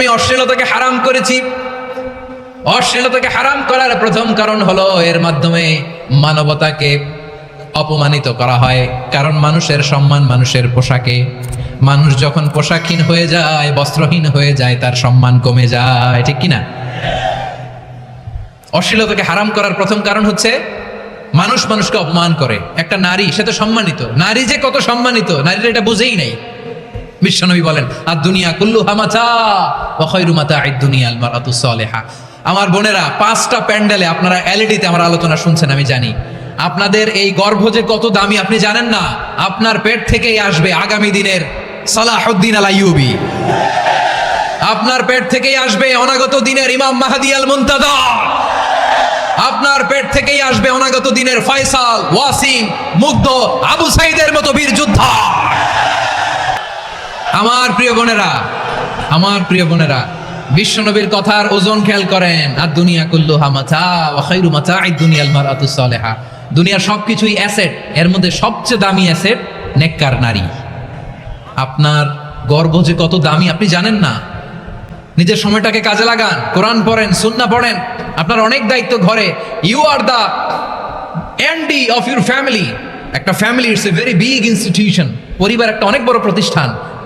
আমি অশ্লীলতাকে হারাম করেছি। অশ্লীলতাকে হারাম করার প্রথম কারণ হলো এর মাধ্যমে মানবতাকে অপমানিত করা হয়। কারণ মানুষের সম্মান মানুষের পোশাকে। মানুষ যখন পোশাকহীন হয়ে যায়, বস্ত্রহীন হয়ে যায়, তার সম্মান কমে যায়, ঠিক কিনা? অশ্লীলতাকে হারাম করার প্রথম কারণ হচ্ছে মানুষ মানুষকে অপমান করে। একটা নারী, সে তো সম্মানিত। নারী যে কত সম্মানিত, নারীরা এটা বুঝেই নাই। বিশ্বনবী বলেন, আর দুনিয়া কুল্লু হামাচা মাতাঈদ দুনিয়া আল মারাতু সালেহা। আমার বোনেরা, পাঁচটা প্যান্ডেলে আপনারা এলইডিতে আমার আলোচনা শুনছেন, আমি জানি। আপনাদের এই গর্ভ যে কত দামি, আপনি জানেন না? আপনার পেট থেকেই আসবে আগামী দিনের সালাহুদ্দিন আল আইয়ুবি। আপনার পেট থেকেই আসবে অনাগত দিনের ইমাম মাহাদি আল মুনতাদা। আপনার পেট থেকেই আসবে অনাগত দিনের ফয়সাল, ওয়াসিম, মুগ্ধ, আবু সাইদের মতো বীর যোদ্ধা। আমার প্রিয় বোনেরা, আমার প্রিয় বোনেরা, বিশ্বনবীর কথার ওজন খেয়াল করেন। আর দুনিয়া কুল্লু হামাচা ওয়াখাইরু মাচা এই দুনিয়াল দুনিয়ার সবকিছুই অ্যাসেট, এর মধ্যে সবচেয়ে দামি অ্যাসেট নেককার নারী। আপনার গর্ব যে কত দামি, আপনি জানেন না। নিজের সময়টাকে কাজে লাগান, কোরআন পড়েন সুন্না পড়েন। আপনার অনেক দায়িত্ব ঘরে। You are the ND of your family একটা family it's a very big institution পরিবার একটা অনেক বড় প্রতিষ্ঠান।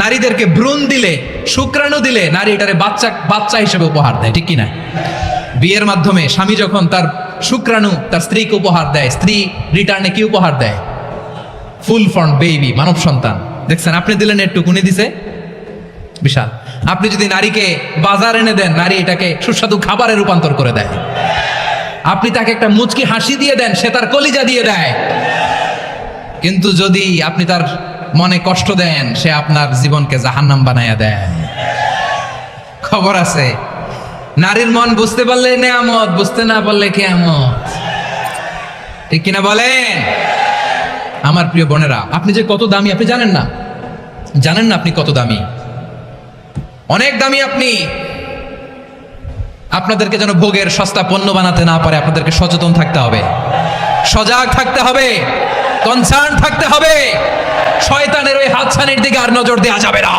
নারীদেরকে ভ্রূণ দিলে, শুক্রাণু দিলে নারী এটারে বাচ্চা বাচ্চা হিসেবে উপহার দেয়, ঠিক কিনা বিয়ের মাধ্যমে স্বামী যখন তার শুক্রাণু তার স্ত্রীকে উপহার দেয়, স্ত্রী রিটার্নে কি উপহার দেয়? ফুল ফ্রন্ট বেবি, মানব সন্তান। দেখছেন, আপনি দিলেন একটু কুনি দিছে? বিশাল। আপনি যদি নারীকে বাজার এনে দেন, নারী এটাকে সুস্বাদু খাবারে রূপান্তর করে দেয়। আপনি তাকে একটা মুচকি হাসি দিয়ে দেন, সে তার কলিজা দিয়ে দেয়। কিন্তু যদি আপনি তার মনে কষ্ট দেন, সে আপনার জীবনকে জাহান্নাম বানাইয়া দেয়। খবর আছে, নারীর মন বুঝতে পারলে নেয়ামত, বুঝতে না পারলে কেয়ামত। ঠিক কিনা বলেন? আমার প্রিয় বোনেরা, আপনি যে কত দামি, আপনি জানেন না? জানেন না আপনি কত দামি? অনেক দামি আপনি। আপনাদেরকে যেন ভোগের সস্তা পণ্য বানাতে না পারে, আপনাদেরকে সচেতন থাকতে হবে। সজাগ থাকতে হবে কনসার্ন থাকতে হবে। শয়তানের ওই হাতছানির দিকে আর নজর দেওয়া যাবে না।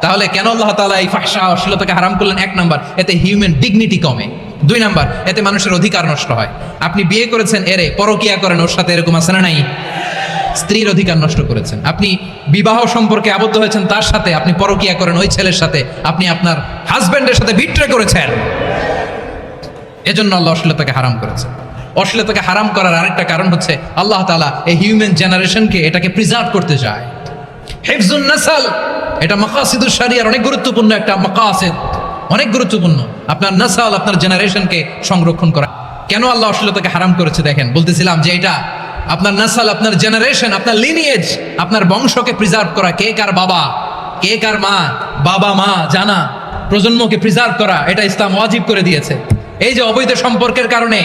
তাহলে কেন আল্লাহ তাআলা এই ফাহশা অশ্লীলতাকে হারাম করলেন? এক নাম্বার, এতে হিউম্যান ডিগনিটি কমে। দুই নাম্বার, এতে মানুষের অধিকার নষ্ট হয়। আপনি বিয়ে করেছেন, এরে পরকিয়া করেন, ওর সাথে এরকম আছে না নাই? স্ত্রীর অধিকার নষ্ট করেছেন। আপনি বিবাহ সম্পর্কে আবদ্ধ হয়েছেন, তার সাথে আপনি পরকিয়া করেন, ওই ছেলের সাথে আপনি আপনার হাজবেন্ডের সাথে বিট্রে করেছেন। এজন্য আল্লাহ অশ্লীলতাকে হারাম করেছেন। অশ্লীলতাকে হারাম করার আরেকটা কারণ হচ্ছে আল্লাহ তালা এই হিউম্যান জেনারেশনকে এটাকে প্রিজার্ভ করতে চায়। নাসাল, এটা মাকাসিদুর শারিয়ার অনেক গুরুত্বপূর্ণ একটা মাকাসিদ। অনেক গুরুত্বপূর্ণ। আপনার নাসাল আপনার জেনারেশনকে সংরক্ষণ করা। কেন আল্লাহ অশ্লীলতাকে হারাম করেছে দেখেন? বলতেছিলাম যে এটা আপনার নাসাল, আপনার জেনারেশন আপনার লিনিয়েজ আপনার বংশকে প্রিজার্ভ করা। কে কার বাবা? কে কার মা? বাবা, মা, জানা। প্রজন্মকে প্রিজার্ভ করা। এটা ইসলাম ওয়াজিব করে দিয়েছে। এই যে অবৈধ সম্পর্কের কারণে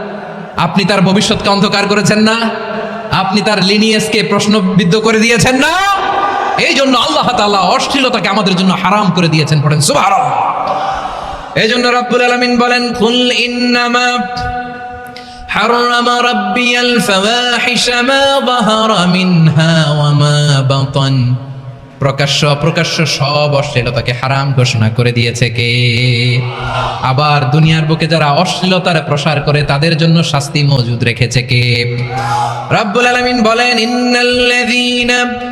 আপনি তার ভবিষ্যৎকে অন্ধকার করেছেন না আপনি তার লিনিয়েসকে প্রশ্নবিদ্ধ করে দিয়েছেন না এই জন্য আল্লাহ তাআলা অশ্লীলতাকে আমাদের জন্য হারাম করে দিয়েছেন পড়েন সুবহানাল্লাহ এই জন্য রাব্বুল আলামিন বলেন কুল ইন্নামা حرم ربي الفواحش ما ظهر منها وما بطن প্রকাশ্য অপ্রকাশ্য সব অশ্লীলতাকে হারাম ঘোষণা করে দিয়েছে কে? আবার দুনিয়ার বুকে যারা অশ্লীলতার প্রসার করে, তাদের জন্য শাস্তি মজুদ রেখেছে কে? রাব্বুল আলামিন বলেন, ইন্নাল্লাযীনা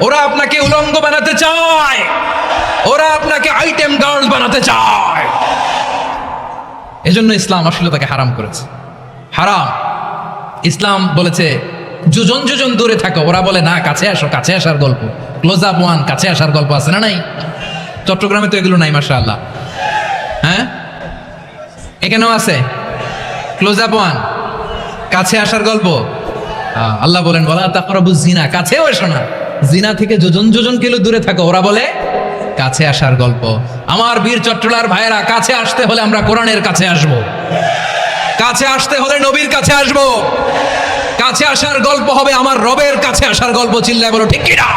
ওরা আপনাকে উলঙ্গ বানাতে চায়। ওরা আপনাকে আইটেম গার্ল বানাতে চায়। এজন্য ইসলাম অশ্লীলতাকে হারাম করেছে। হারাম। ইসলাম বলেছে, যোজন যোজন দূরে থাকো। ওরা বলে, না, কাছে আসো, কাছে আসার গল্প। ক্লোজ আপ ওয়ান কাছে আসার গল্প আছে না নাই? চট্টগ্রামে তো এগুলো নাই মাসা আল্লাহ হ্যাঁ? এখানেও আছে। ক্লোজ আপ ওয়ান কাছে আসার গল্প। আল্লাহ বলেন বলা তাকরাবু জিনা, কাছেও এসো না। জিনা থেকে যোজন যোজন কিলো দূরে থাকো। ওরা বলে, কাছে আসার গল্প। আমার বীর চট্টলার ভাইয়েরা, কাছে আসতে হলে আমরা কোরআনের কাছে আসব। কাছে আসতে হলে নবীর কাছে আসব। কাছে আসার গল্প হবে আমার রবের কাছে আসার গল্প, চিল্লায় বলো, ঠিক কিনা?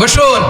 বসুন।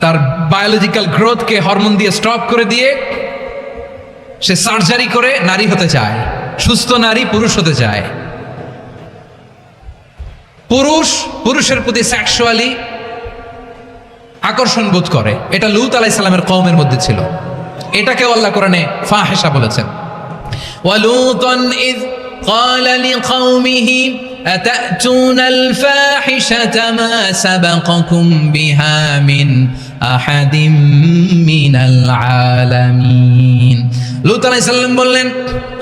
তার বায়োলজিক্যাল গ্রোথকে হরমোন দিয়ে স্টপ করে দিয়ে সে সার্জারি করে নারী হতে চায় সুস্থ নারী পুরুষ হতে চায় পুরুষ পুরুষের প্রতি সেক্সুয়ালি আকর্ষণ বোধ করে এটা লুত আলাই সালামের কওমের মধ্যে ছিল এটাকে আল্লাহ কোরআনে ফাহেসা বলেছেন ولوطا إذ قال لقومه أتأتون الفاحشة ما سبقكم بها من أحد من العالمين লুত আলাইহিস সালাম বললেন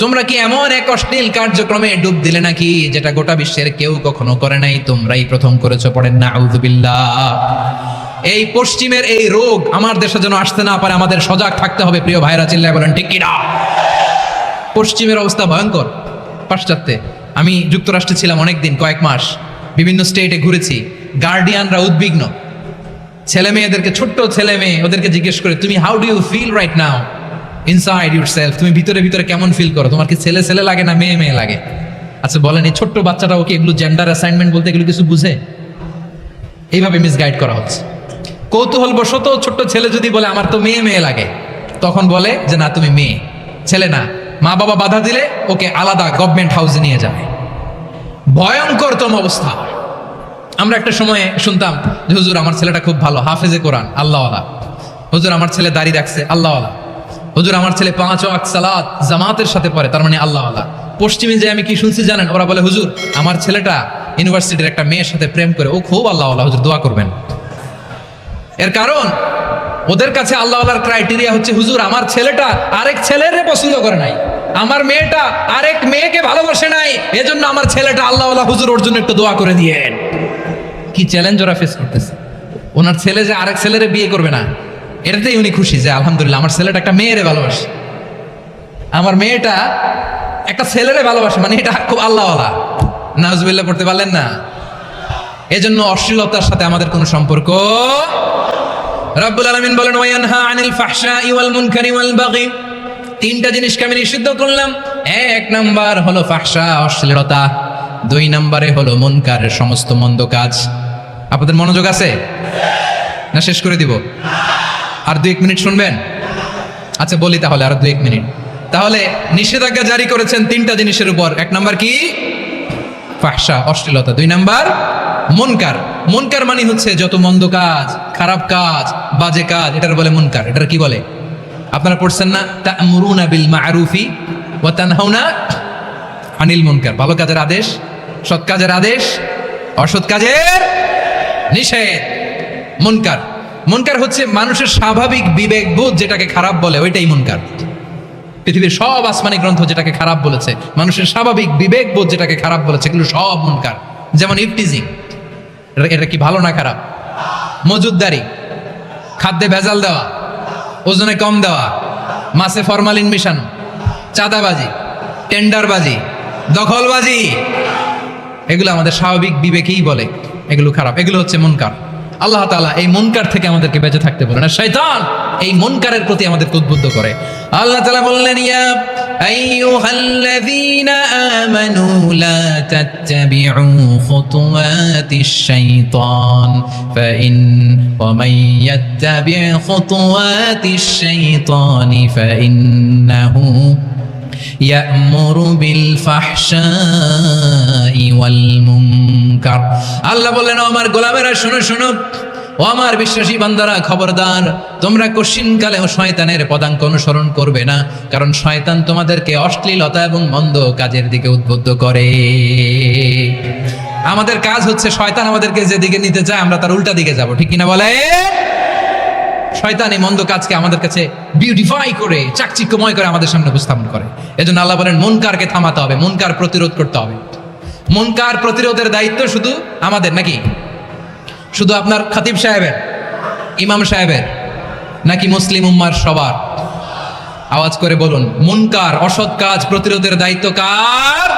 তোমরা কি এমন এক অশ্লীল কার্যক্রমে ডুব দিলে নাকি যেটা গোটা বিশ্বের কেউ কখনো করে নাই তোমরাই প্রথম করেছো পড়েন না আউযুবিল্লাহ এই পশ্চিমের এই রোগ আমার দেশে যেন আসতে না পারে আমাদের সজাগ থাকতে হবে প্রিয় ভাইরা চিল্লায় বলেন ঠিক কিনা পশ্চিমের অবস্থা ভয়ঙ্কর পাশ্চাত্যে আমি যুক্তরাষ্ট্রে ছিলাম অনেকদিন কয়েক মাস বিভিন্ন স্টেটে ঘুরেছি গার্ডিয়ানরা উদ্বিগ্ন ছেলে মেয়েদেরকে, ছোট্ট ছেলে মেয়ে, ওদেরকে জিজ্ঞেস করে, তুমি how do you feel right now inside yourself তুমি ভিতরে ভিতরে কেমন ফিল করো? তোমার কি ছেলে ছেলে লাগে না মেয়ে মেয়ে লাগে? আচ্ছা বলেন, এই ছোট্ট বাচ্চাটা ওকে এগুলো জেন্ডার অ্যাসাইনমেন্ট বলতে এগুলো কিছু বুঝে? এইভাবে মিসগাইড করা হচ্ছে। কৌতূহল বশত ছোট্ট ছেলে যদি বলে, আমার তো মেয়ে মেয়ে লাগে, তখন বলে যে, না, তুমি মেয়ে, ছেলে না। মা বাবা বাধা দিলে ওকে আলাদা গভর্নমেন্ট হাউসে নিয়ে যায় ভয়ঙ্করতম অবস্থা। আমরা একটা সময়ে শুনতাম যে হুজুর, আমার ছেলেটা খুব ভালো, হাফেজে কোরআন, আল্লাহওয়ালা। হুজুর, আমার ছেলে দাড়ি রাখছে, আল্লাহওয়ালা। হুজুর, আমার ছেলে পাঁচ ওয়াক্ত সালাত জামাতের সাথে পড়ে, তার মানে আল্লাহ আল্লাহ পশ্চিমে যে আমি কি শুনছি জানেন? ওরা বলে, হুজুর, আমার ছেলেটা ইউনিভার্সিটির একটা মেয়ের সাথে প্রেম করে, ও খুব আল্লাহ আল্লাহ হুজুর, দোয়া করবেন। এর কারণ, ওদের কাছে আল্লাহ আল্লাহর ক্রাইটেরিয়া হচ্ছে, হুজুর, আমার ছেলেটা আরেক ছেলেরে পছন্দ করে নাই। আমার মেয়েটা আরেক মেয়েকে ভালোবাসে নাই। এজন্য আমার ছেলেটা আল্লাহ আল্লাহ হুজুর, ওর জন্য একটু দোয়া করে দিয়েন। কি চ্যালেঞ্জ ওরা ফেস করতেছে? ওনার ছেলে যে আরেক ছেলেরে বিয়ে করবে না, এটাতেই উনি খুশি যে আলহামদুলিল্লাহ, আমার ছেলেটা একটা মেয়েরে ভালোবাসে। আমার মেয়েটা একটা ছেলেরে ভালোবাসে মানে এটা খুব আল্লাহওয়ালা। নাজবিল্লা পড়তে পারলেন না? এজন্য অশ্লীলতার সাথে আমাদের কোনো সম্পর্ক রব্বুল আলামিন বলেন ওয়ানহা আনিল ফাহশাই ওয়াল মুনকারি ওয়াল বাগি। তিনটা জিনিসকে আমি নিষিদ্ধ করলাম। এক নাম্বার হলো ফাহশা, অশ্লীলতা। দুই নম্বরে হলো মুনকারের সমস্ত মন্দ কাজ। আপনাদের মনোযোগ আছে? না, শেষ করে দিব। আর দুই এক মিনিট শুনবেন? আচ্ছা বলি তাহলে আর দুই এক মিনিট। তাহলে নিষেধাজ্ঞা জারি করেছেন তিনটা জিনিসের উপর। এক নাম্বার কি? ফাহসা, অশ্লীলতা। দুই নাম্বার, মনকার। মনকার মানে হচ্ছে যত মন্দ কাজ, খারাপ কাজ, বাজে কাজ, এটার বলে মনকার। এটার কি বলে? আপনারা পড়ছেন না? তা'মুরুনা বিল মা'রুফি ওয়া তানহাউনা আনিল মনকার। ভালো কাজের আদেশ, সৎ কাজের আদেশ, অসৎ কাজের নিষেধ। মুনকার। মুনকার হচ্ছে মানুষের স্বাভাবিক বিবেক বোধ যেটাকে খারাপ বলে, ওইটাই মুনকার। পৃথিবীর সব আসমানি গ্রন্থ যেটাকে খারাপ বলেছে, মানুষের স্বাভাবিক বিবেক বোধ যেটাকে খারাপ বলেছে, এগুলো সব মুনকার। যেমন ইফটিজিং এটা কি ভালো না খারাপ? মজুদদারি। খাদ্যে ভেজাল দেওয়া। ওজনে কম দেওয়া। মাছে ফরমালিন মিশানো। চাঁদাবাজি। টেন্ডারবাজি। দখলবাজি। এগুলো আমাদের স্বাভাবিক বিবেকেই বলে। এগুলো খারাপ, এগুলো হচ্ছে মনকার। আল্লাহ তাআলা এই মনকার থেকে আমাদেরকে বেঁচে থাকতে বলেন। আর শয়তান এই মনকারের প্রতি আমাদেরকে উদ্বুদ্ধ করে। আল্লাহ তাআলা বললেন, ইয়া আইয়ুহাল্লাযীনা আমানু লা তাত্তাবিউ খুতুওয়াতিশ শাইতান ফাইন ওয়া মান ইয়াত্তাবি' খুতুওয়াতিশ আল্লাহ বললেন আমার গোলামেরা, শুনো শুনো। ও আমার বিশ্বাসী বান্দারা, খবরদার, তোমরা কশিনকালেও শয়তানের পদাঙ্ক অনুসরণ করবে না, কারণ শয়তান তোমাদেরকে অশ্লীলতা এবং মন্দ কাজের দিকে উদ্বুদ্ধ করে। আমাদের কাজ হচ্ছে, শয়তান আমাদেরকে যেদিকে নিতে চায়, আমরা তার উল্টা দিকে যাব। ঠিক কিনা বলে শয়তান এই মন্দ কাজকে আমাদের কাছে বিউটিফাই করে, চাকচিক্যময় করে আমাদের সামনে উপস্থাপন করে। এজন্য আল্লাহ বলেন, মনকারকে থামাতে হবে, মনকার প্রতিরোধ করতে হবে। মনকার প্রতিরোধের দায়িত্ব শুধু আমাদের নাকি? শুধু আপনার খাতিব সাহেবের, ইমাম সাহেবের, নাকি মুসলিম উম্মার সবার? আওয়াজ করে বলুন, মুনকার অসৎ কাজ প্রতিরোধের দায়িত্ব কার?